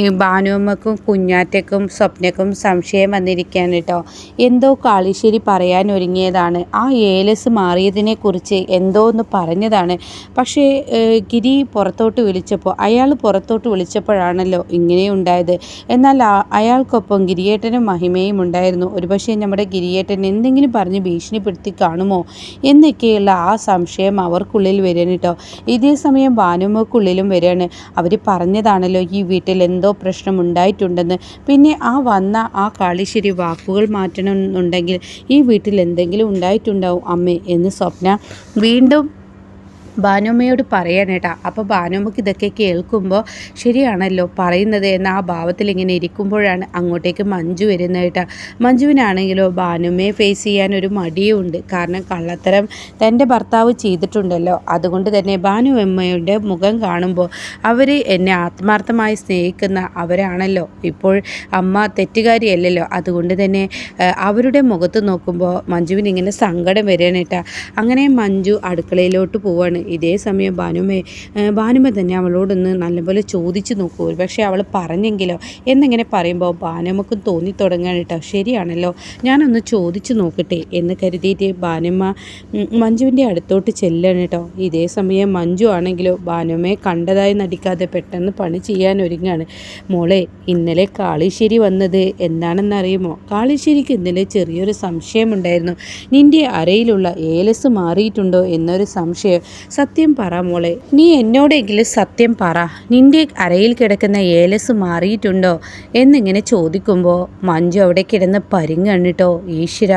ഈ ഭാനുമ്മക്കും കുഞ്ഞാറ്റക്കും സ്വപ്നക്കും സംശയം വന്നിരിക്കുകയാണ് കേട്ടോ. എന്തോ കാളിശ്ശേരി പറയാൻ ഒരുങ്ങിയതാണ്. ആ ഏലസ് മാറിയതിനെക്കുറിച്ച് എന്തോ ഒന്ന് പറഞ്ഞതാണ്. പക്ഷേ ഗിരി പുറത്തോട്ട് വിളിച്ചപ്പോൾ അയാൾ പുറത്തോട്ട് വിളിച്ചപ്പോഴാണല്ലോ ഇങ്ങനെ ഉണ്ടായത്. എന്നാൽ അയാൾക്കൊപ്പം ഗിരിയേട്ടനും മഹിമയും ഉണ്ടായിരുന്നു. ഒരുപക്ഷെ നമ്മുടെ ഗിരിയേട്ടൻ എന്തെങ്കിലും പറഞ്ഞ് ഭീഷണിപ്പെടുത്തി കാണുമോ എന്നൊക്കെയുള്ള ആ സംശയം അവർക്കുള്ളിൽ വരാൻ കേട്ടോ. ഇതേ സമയം ഭാനുമ്മക്കുള്ളിലും വരികയാണ്. അവർ പറഞ്ഞതാണല്ലോ ഈ വീട്ടിൽ എന്തോ പ്രശ്നം ഉണ്ടായിട്ടുണ്ടെന്ന് പിന്നെ ആ വന്ന ആ കാളിശ്ശേരി വാക്കുകൾ മാറ്റണമെന്നുണ്ടെങ്കിൽ ഈ വീട്ടിൽ എന്തെങ്കിലും ഉണ്ടായിട്ടുണ്ടാവും അമ്മേ എന്ന് സ്വപ്ന വീണ്ടും ഭാനുമ്മയോട് പറയാനേട്ടാ അപ്പോൾ ഭാനുമ്മക്ക് ഇതൊക്കെ കേൾക്കുമ്പോൾ ശരിയാണല്ലോ പറയുന്നത് എന്ന ആ ഭാവത്തിൽ ഇങ്ങനെ ഇരിക്കുമ്പോഴാണ് അങ്ങോട്ടേക്ക് മഞ്ജു വരുന്നത് കേട്ടാ മഞ്ജുവിനാണെങ്കിലോ ഭാനുമ്മയെ ഫേസ് ചെയ്യാൻ ഒരു മടിയുണ്ട് കാരണം കള്ളത്തരം തന്റെ ഭർത്താവ് ചെയ്തിട്ടുണ്ടല്ലോ. അതുകൊണ്ട് തന്നെ ഭാനുമ്മയുടെ മുഖം കാണുമ്പോൾ അവർ എന്നെ ആത്മാർത്ഥമായി സ്നേഹിക്കുന്ന അവരാണല്ലോ. ഇപ്പോൾ അമ്മ തെറ്റുകാരിയല്ലല്ലോ. അതുകൊണ്ട് തന്നെ അവരുടെ മുഖത്ത് നോക്കുമ്പോൾ മഞ്ജുവിന് ഇങ്ങനെ സങ്കടം വരാനേട്ടാ അങ്ങനെ മഞ്ജു അടുക്കളയിലോട്ട് പോവാണ്. ഇതേ സമയം ഭാനുമേ ഭാനുമ തന്നെ അവളോടൊന്ന് നല്ലപോലെ ചോദിച്ചു നോക്കൂ. പക്ഷേ അവൾ പറഞ്ഞെങ്കിലോ? എന്നിങ്ങനെ പറയുമ്പോൾ ഭാനുമക്കും തോന്നി കേട്ടോ ശരിയാണല്ലോ. ഞാനൊന്ന് ചോദിച്ചു നോക്കട്ടെ എന്ന് കരുതിയിട്ട് ഭാനുമ്മ മഞ്ജുവിന്റെ അടുത്തോട്ട് ചെല്ലാണ് കേട്ടോ ഇതേ സമയം മഞ്ജു ആണെങ്കിലോ ഭാനുമയെ കണ്ടതായി നടിക്കാതെ പെട്ടെന്ന് പണി ചെയ്യാൻ ഒരുങ്ങാണ്. മോളെ ഇന്നലെ കാളിശ്ശേരി വന്നത് എന്താണെന്നറിയുമോ? കാളിശ്ശേരിക്ക് ഇന്നലെ ചെറിയൊരു സംശയമുണ്ടായിരുന്നു. നിന്റെ അരയിലുള്ള ഏലസ് മാറിയിട്ടുണ്ടോ എന്നൊരു സംശയം സത്യം പറ മോളെ. നീ എന്നോടെങ്കിലും സത്യം പറ. നിന്റെ അരയിൽ കിടക്കുന്ന ഏലസ് മാറിയിട്ടുണ്ടോ എന്നിങ്ങനെ ചോദിക്കുമ്പോൾ മഞ്ജു അവിടെ കിടന്ന് പരിങ്ങണിട്ടോ ഈശ്വര.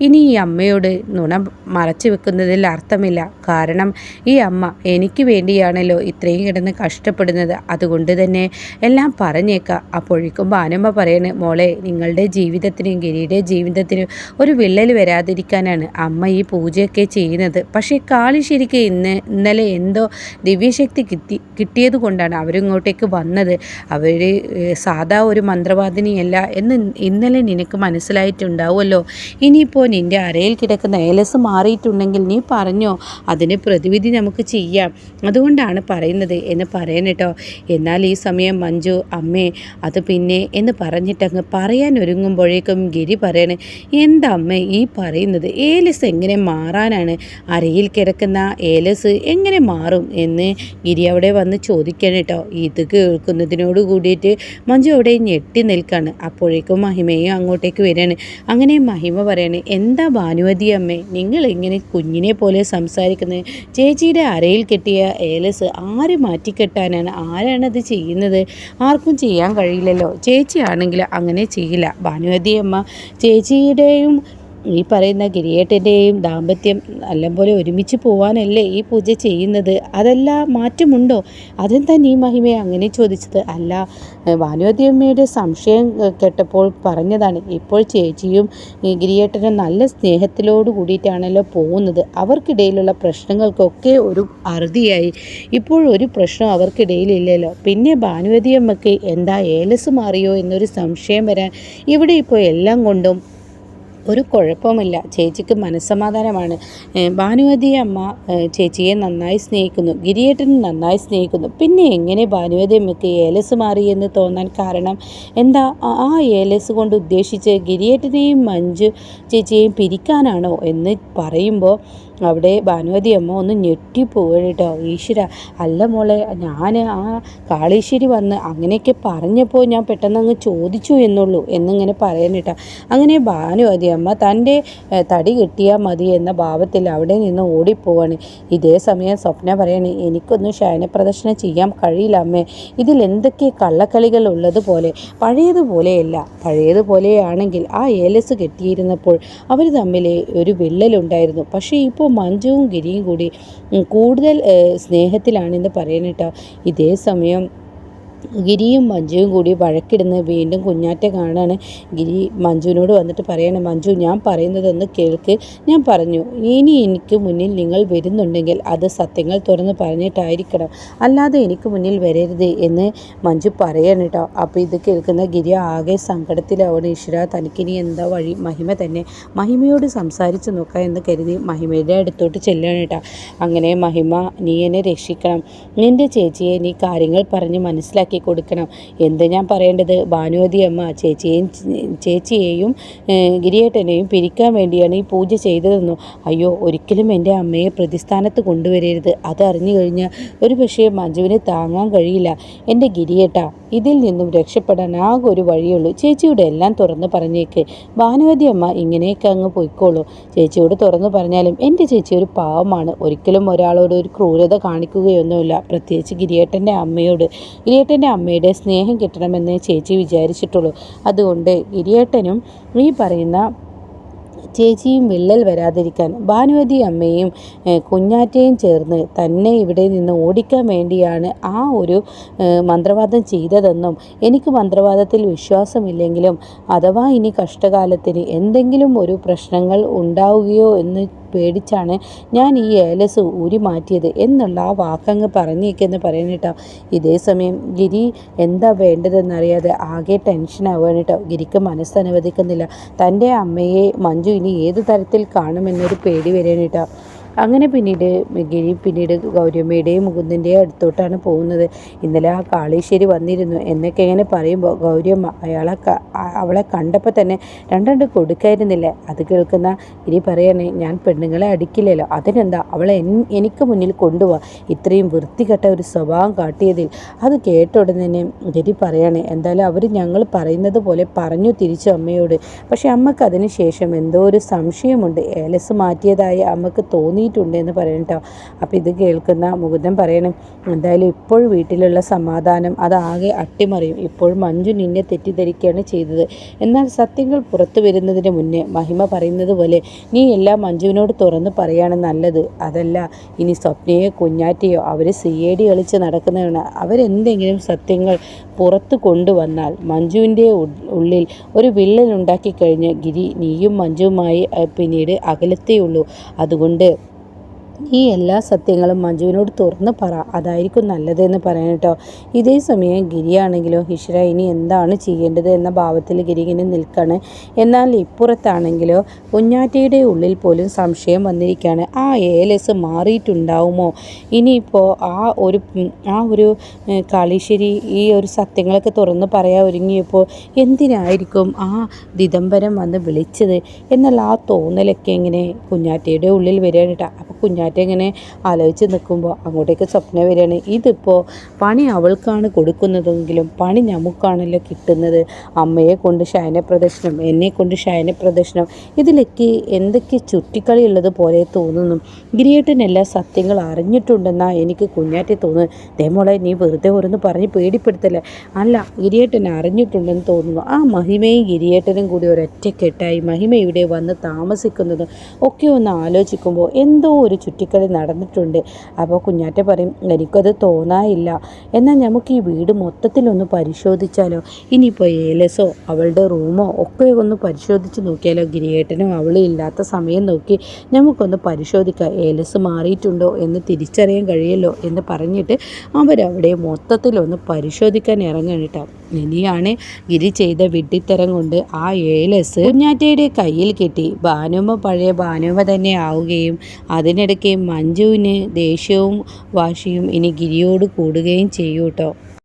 ഇനി ഈ അമ്മയോട് നുണ മറച്ചു വെക്കുന്നതിൽ അർത്ഥമില്ല. കാരണം ഈ അമ്മ എനിക്ക് വേണ്ടിയാണല്ലോ ഇത്രയും കിടന്ന് കഷ്ടപ്പെടുന്നത്. അതുകൊണ്ട് തന്നെ എല്ലാം പറഞ്ഞേക്കാം. അപ്പോഴേക്കും ഭാനമ്മ പറയണേ മോളെ നിങ്ങളുടെ ജീവിതത്തിനും ഗിരിയുടെ ജീവിതത്തിനും ഒരു വിള്ളൽ വരാതിരിക്കാനാണ് അമ്മ ഈ പൂജയൊക്കെ ചെയ്യുന്നത്. പക്ഷേ കാളി ശരിക്കും ഇന്ന് ഇന്നലെ എന്തോ ദിവ്യശക്തി കിട്ടി കിട്ടിയത് കൊണ്ടാണ് അവരിങ്ങോട്ടേക്ക് വന്നത്. അവർ സാധാ ഒരു മന്ത്രവാദിനിയല്ല എന്ന് ഇന്നലെ നിനക്ക് മനസ്സിലായിട്ടുണ്ടാവുമല്ലോ. ഇനിയിപ്പോൾ നിന്റെ അരയിൽ കിടക്കുന്ന ഏലസ് മാറിയിട്ടുണ്ടെങ്കിൽ നീ പറഞ്ഞോ അതിന് പ്രതിവിധി നമുക്ക് ചെയ്യാം. അതുകൊണ്ടാണ് പറയുന്നത് എന്ന് പറയണട്ടോ എന്നാൽ ഈ സമയം മഞ്ജു അമ്മേ അത് പിന്നെ എന്ന് പറഞ്ഞിട്ടങ്ങ് പറയാൻ ഒരുങ്ങുമ്പോഴേക്കും ഗിരി പറയണേ എന്താ അമ്മ ഈ പറയുന്നത്? ഏലസ് എങ്ങനെ മാറാനാണ്? അരയിൽ കിടക്കുന്ന ഏലസ് എങ്ങനെ മാറും എന്ന് ഗിരി അവിടെ വന്ന് ചോദിക്കണം കേട്ടോ. ഇത് കേൾക്കുന്നതിനോട് കൂടിയിട്ട് മഞ്ജു അവിടെ ഞെട്ടി നിൽക്കാണ്. അപ്പോഴേക്കും മഹിമയും അങ്ങോട്ടേക്ക് വരികയാണ്. അങ്ങനെ മഹിമ പറയാണ് എന്താ ഭാനുവതി അമ്മേ നിങ്ങൾ ഇങ്ങനെ കുഞ്ഞിനെ പോലെ സംസാരിക്കുന്നത് ചേച്ചിയുടെ അരയിൽ കെട്ടിയ ഏലസ് ആര് മാറ്റിക്കെട്ടാനാണ്? അത് ചെയ്യുന്നത്? ആർക്കും ചെയ്യാൻ കഴിയില്ലല്ലോ. ചേച്ചിയാണെങ്കിൽ അങ്ങനെ ചെയ്യില്ല. ഭാനുവതി അമ്മ ചേച്ചിയുടെയും ഈ പറയുന്ന ഗിരിയേട്ടന്റെയും ദാമ്പത്യം നല്ലപോലെ ഒരുമിച്ച് പോവാനല്ലേ ഈ പൂജ ചെയ്യുന്നത്? അതെല്ലാം മാറ്റമുണ്ടോ? അതെന്താ ഈ മഹിമയെ അങ്ങനെ ചോദിച്ചത്. അല്ല ഭാനുവതിയമ്മയുടെ സംശയം കേട്ടപ്പോൾ പറഞ്ഞതാണ് ഇപ്പോൾ ചേച്ചിയും ഗിരിയേട്ടനും നല്ല സ്നേഹത്തിലോട് കൂടിയിട്ടാണല്ലോ പോകുന്നത്. അവർക്കിടയിലുള്ള പ്രശ്നങ്ങൾക്കൊക്കെ ഒരു അറുതിയായി. ഇപ്പോൾ ഒരു പ്രശ്നം അവർക്കിടയിലില്ലല്ലോ. പിന്നെ ഭാനുവതിയമ്മക്ക് എന്താ ഏലസ് മാറിയോ എന്നൊരു സംശയം വരാൻ ഇവിടെ ഇപ്പോൾ എല്ലാം കൊണ്ടും ഒരു കുഴപ്പമില്ല ചേച്ചിക്ക് മനസ്സമാധാനമാണ്. ഭാനുവതി അമ്മ ചേച്ചിയെ നന്നായി സ്നേഹിക്കുന്നു. ഗിരിയേട്ടനും നന്നായി സ്നേഹിക്കുന്നു. പിന്നെ എങ്ങനെ ഭാനുവതി അമ്മയ്ക്ക് ഏലസ് മാറിയെന്ന് തോന്നാൻ കാരണം എന്താ? ആ ഏലസ് കൊണ്ട് ഉദ്ദേശിച്ച് ഗിരിയേട്ടനെയും മഞ്ജു ചേച്ചിയെയും പിരിക്കാനാണോ എന്ന് പറയുമ്പോൾ അവിടെ ഭാനുവതി അമ്മ ഒന്ന് ഞെട്ടിപ്പോവുകയാണ് ഈശ്വര അല്ല മോളെ ഞാൻ ആ കാളീശ്വരി വന്ന് അങ്ങനെയൊക്കെ പറഞ്ഞപ്പോൾ ഞാൻ പെട്ടെന്ന് അങ്ങ് ചോദിച്ചു എന്നുള്ളൂ എന്നിങ്ങനെ പറയാൻ കേട്ടോ. അങ്ങനെ ഭാനുവതി അമ്മ തന്റെ തടി കിട്ടിയാൽ മതി എന്ന ഭാവത്തിൽ അവിടെ നിന്ന് ഓടിപ്പോവാണ്. ഇതേ സമയം സ്വപ്ന പറയാണ് എനിക്കൊന്നും ശയനപ്രദർശനം ചെയ്യാൻ കഴിയില്ല അമ്മേ. ഇതിൽ എന്തൊക്കെ കള്ളക്കളികൾ ഉള്ളതുപോലെ പഴയതുപോലെയല്ല. പഴയതുപോലെയാണെങ്കിൽ ആ ഏലസ് കെട്ടിയിരുന്നപ്പോൾ അവർ തമ്മിൽ ഒരു വിള്ളലുണ്ടായിരുന്നു. പക്ഷേ ഇപ്പോൾ മഞ്ജുവും ഗിരിയും കൂടി കൂടുതൽ സ്നേഹത്തിലാണെന്ന് പറയുന്നത് ഇതേ സമയം ഗിരിയും മഞ്ജുവും കൂടി വഴക്കിടുന്ന വീണ്ടും കുഞ്ഞാറ്റ കാണാണ് ഗിരി മഞ്ജുവിനോട് വന്നിട്ട് പറയണം മഞ്ജു ഞാൻ പറയുന്നതൊന്ന് കേൾക്ക്. ഞാൻ പറഞ്ഞു ഇനി എനിക്ക് മുന്നിൽ നിങ്ങൾ വരുന്നുണ്ടെങ്കിൽ അത് സത്യങ്ങൾ തുറന്ന് പറഞ്ഞിട്ടായിരിക്കണം. അല്ലാതെ എനിക്ക് മുന്നിൽ വരരുത് എന്ന് മഞ്ജു പറയണം കേട്ടോ. അപ്പോൾ ഇത് കേൾക്കുന്ന ഗിരി ആകെ സങ്കടത്തിലാവണം ഈശ്വര തനിക്കിനി എന്താ വഴി? മഹിമ തന്നെ. മഹിമയോട് സംസാരിച്ച് നോക്കാം എന്ന് കരുതി മഹിമയുടെ അടുത്തോട്ട് ചെല്ലണം കേട്ടോ. അങ്ങനെ മഹിമ നീ എന്നെ രക്ഷിക്കണം. നിന്റെ ചേച്ചിയെ നീ കാര്യങ്ങൾ പറഞ്ഞ് മനസ്സിലാക്കി കൊടുക്കണം. എന്ത് ഞാൻ പറയേണ്ടത്? ഭാനുവതി അമ്മ ചേച്ചിയെയും ചേച്ചിയെയും ഗിരിയേട്ടനെയും പിരിക്കാൻ വേണ്ടിയാണ് ഈ പൂജ ചെയ്തതെന്നു? അയ്യോ ഒരിക്കലും എന്റെ അമ്മയെ പ്രതിസ്ഥാനത്ത് കൊണ്ടുവരരുത്. അത് അറിഞ്ഞു കഴിഞ്ഞാൽ ഒരു പക്ഷേ മഞ്ജുവിന് താങ്ങാൻ കഴിയില്ല. എന്റെ ഗിരിയേട്ട ഇതിൽ നിന്നും രക്ഷപ്പെടാൻ ആകെ ഒരു വഴിയുള്ളൂ. ചേച്ചിയുടെ എല്ലാം തുറന്ന് പറഞ്ഞേക്ക്. ഭാനുവതി അമ്മ ഇങ്ങനെയൊക്കെ അങ്ങ് പോയിക്കോളൂ. ചേച്ചിയോട് തുറന്ന് പറഞ്ഞാലും എന്റെ ചേച്ചി ഒരു പാവമാണ്. ഒരിക്കലും ഒരാളോട് ഒരു ക്രൂരത കാണിക്കുകയൊന്നുമില്ല. പ്രത്യേകിച്ച് ഗിരിയേട്ടന്റെ അമ്മയോട്. ഗിരിയേട്ടന്റെ അമ്മയുടെ സ്നേഹം കിട്ടണമെന്ന് ചേച്ചി വിചാരിച്ചിട്ടുള്ളൂ. അതുകൊണ്ട് ഗിരിയേട്ടനും ഈ പറയുന്ന ചേച്ചിയും വിള്ളൽ വരാതിരിക്കാൻ ഭാനുവതി അമ്മയും കുഞ്ഞാറ്റയും ചേർന്ന് തന്നെ ഇവിടെ നിന്ന് ഓടിക്കാൻ വേണ്ടിയാണ് ആ ഒരു മന്ത്രവാദം ചെയ്തതെന്നും എനിക്ക് മന്ത്രവാദത്തിൽ വിശ്വാസമില്ലെങ്കിലും അഥവാ ഇനി കഷ്ടകാലത്തിന് എന്തെങ്കിലും ഒരു പ്രശ്നങ്ങൾ ഉണ്ടാവുകയോ എന്ന് പേടിച്ചാണ് ഞാൻ ഈ ഏലസ് ഊരി മാറ്റിയത് എന്നുള്ള ആ വാക്കങ്ങ് പറഞ്ഞേക്കെന്ന് പറയുന്നിട്ടോ ഇതേ സമയം ഗിരി എന്താ വേണ്ടതെന്നറിയാതെ ആകെ ടെൻഷനാവുകയാണ് കേട്ടോ ഗിരിക്ക് മനസ്സനുവദിക്കുന്നില്ല. തന്റെ അമ്മയെ മഞ്ജു ഇനി ഏത് തരത്തിൽ കാണുമെന്നൊരു പേടി വരികയാണ് കേട്ടോ അങ്ങനെ പിന്നീട് ഗിരി പിന്നീട് ഗൗരിയമ്മയുടെയും മുകുന്ദന്റെയും അടുത്തോട്ടാണ് പോകുന്നത്. ഇന്നലെ ആ കാളീശ്ശേരി വന്നിരുന്നു എന്നൊക്കെ ഇങ്ങനെ പറയുമ്പോൾ ഗൗരിയമ്മ അയാളെ അവളെ കണ്ടപ്പോൾ തന്നെ രണ്ടണ്ട് കൊടുക്കായിരുന്നില്ല. അത് കേൾക്കുന്ന ഗിരി പറയണേ ഞാൻ പെണ്ണുങ്ങളെ അടിക്കില്ലല്ലോ. അതിനെന്താ? അവളെ എനിക്ക് മുന്നിൽ കൊണ്ടുപോവാ ഇത്രയും വൃത്തികെട്ട ഒരു സ്വഭാവം കാട്ടിയതിൽ. അത് കേട്ട ഉടനെ തന്നെ ഗിരി പറയണേ എന്തായാലും അവർ ഞങ്ങൾ പറയുന്നത് പോലെ പറഞ്ഞു തിരിച്ചു അമ്മയോട്. പക്ഷെ അമ്മയ്ക്ക് അതിന് ശേഷം എന്തോ ഒരു സംശയമുണ്ട്. ഏലസ് മാറ്റിയതായി അമ്മയ്ക്ക് തോന്നി തുടങ്ങിയിട്ടുണ്ട് എന്ന് പറയണം കേട്ടോ അപ്പോൾ ഇത് കേൾക്കുന്ന മുകുന്ദൻ പറയണം എന്തായാലും ഇപ്പോൾ വീട്ടിലുള്ള സമാധാനം അതാകെ അട്ടിമറിയും. ഇപ്പോൾ മഞ്ജു നിന്നെ തെറ്റിദ്ധരിക്കുകയാണ് ചെയ്തത്. എന്നാൽ സത്യങ്ങൾ പുറത്തു വരുന്നതിന് മുന്നേ മഹിമ പറയുന്നത് പോലെ നീ എല്ലാം മഞ്ജുവിനോട് തുറന്ന് പറയാണ് നല്ലത്. അതല്ല ഇനി സ്വപ്നയോ കുഞ്ഞാറ്റയോ അവർ സി എ ഡി കളിച്ച് നടക്കുന്നതാണ്. അവരെന്തെങ്കിലും സത്യങ്ങൾ പുറത്ത് കൊണ്ടുവന്നാൽ മഞ്ജുവിന്റെ ഉള്ളിൽ ഒരു വിള്ളൽ ഉണ്ടാക്കി കഴിഞ്ഞ് ഗിരി നീയും മഞ്ജുവുമായി പിന്നീട് അകലത്തേയുള്ളൂ. അതുകൊണ്ട് ഈ എല്ലാ സത്യങ്ങളും മഞ്ജുവിനോട് തുറന്ന് പറ. അതായിരിക്കും നല്ലതെന്ന് പറയാൻ കേട്ടോ. ഇതേ സമയം ഗിരിയാണെങ്കിലോ ഹിഷ്ര ഇനി എന്താണ് ചെയ്യേണ്ടത് എന്ന ഭാവത്തിൽ ഗിരി ഇങ്ങനെ നിൽക്കാണ്. എന്നാൽ ഇപ്പുറത്താണെങ്കിലോ കുഞ്ഞാറ്റയുടെ ഉള്ളിൽ പോലും സംശയം വന്നിരിക്കുകയാണ്. ആ ഏലസ് മാറിയിട്ടുണ്ടാവുമോ? ഇനിയിപ്പോൾ ആ ഒരു ആ ഒരു കാളീശ്ശേരി ഈ ഒരു സത്യങ്ങളൊക്കെ തുറന്ന് പറയാൻ ഒരുങ്ങിയപ്പോൾ എന്തിനായിരിക്കും ആ ദിദംബരം വന്ന് വിളിച്ചത്? എന്നുള്ള ആ തോന്നലൊക്കെ ഇങ്ങനെ കുഞ്ഞാറ്റയുടെ ഉള്ളിൽ വരികയാണ് കേട്ടോ. കുഞ്ഞാറ്റ ഇങ്ങനെ ആലോചിച്ച് നിൽക്കുമ്പോൾ അങ്ങോട്ടേക്ക് സ്വപ്നം വരികയാണ്. ഇതിപ്പോൾ പണി അവൾക്കാണ് കൊടുക്കുന്നതെങ്കിലും പണി നമുക്കാണല്ലോ കിട്ടുന്നത്. അമ്മയെ കൊണ്ട് ശയന പ്രദർശനം എന്നെ കൊണ്ട് ശയന പ്രദർശനം ഇതിലൊക്കെ എന്തൊക്കെ ചുറ്റിക്കളി ഉള്ളത് പോലെ തോന്നുന്നു. ഗിരിയേട്ടൻ എല്ലാ സത്യങ്ങൾ അറിഞ്ഞിട്ടുണ്ടെന്നാണ് എനിക്ക് കുഞ്ഞാറ്റി തോന്നുന്നത്. ദേമോളെ നീ വെറുതെ ഓരോന്ന് പറഞ്ഞ് പേടിപ്പെടുത്തല്ലേ? അല്ല ഗിരിയേട്ടൻ അറിഞ്ഞിട്ടുണ്ടെന്ന് തോന്നുന്നു. ആ മഹിമയും ഗിരിയേട്ടനും കൂടി ഒരൊറ്റക്കെട്ടായി മഹിമ ഇവിടെ വന്ന് താമസിക്കുന്നതും ഒക്കെ ഒന്ന് ആലോചിക്കുമ്പോൾ എന്തോ ഒരു ചുറ്റിക്കളി നടന്നിട്ടുണ്ട്. അപ്പോൾ കുഞ്ഞാറ്റ പറയും എനിക്കത് തോന്നായില്ല എന്നാൽ നമുക്ക് ഈ വീട് മൊത്തത്തിലൊന്ന് പരിശോധിച്ചാലോ? ഇനിയിപ്പോൾ ഏലസോ അവളുടെ റൂമോ ഒക്കെ ഒന്ന് പരിശോധിച്ച് നോക്കിയാലോ? ഗിരിയേട്ടനും അവളും ഇല്ലാത്ത സമയം നോക്കി നമുക്കൊന്ന് പരിശോധിക്കാം. ഏലസ് മാറിയിട്ടുണ്ടോ എന്ന് തിരിച്ചറിയാൻ കഴിയല്ലോ എന്ന് പറഞ്ഞിട്ട് അവരവിടെ മൊത്തത്തിലൊന്ന് പരിശോധിക്കാൻ ഇറങ്ങണം ഇനിയാണ് ഗിരി ചെയ്ത വിഡ്ഢിത്തരം കൊണ്ട് ആ ഏലസ് കുഞ്ഞാറ്റയുടെ കയ്യിൽ കിട്ടി. ഭാനുമ പഴയ ഭാനുമ തന്നെ ആവുകയും അതിനിടയ്ക്ക് മഞ്ജുവിന് ദേഷ്യവും വാശിയും ഇനി ഗിരിയോട് കൂടുകയും ചെയ്യൂട്ടോ.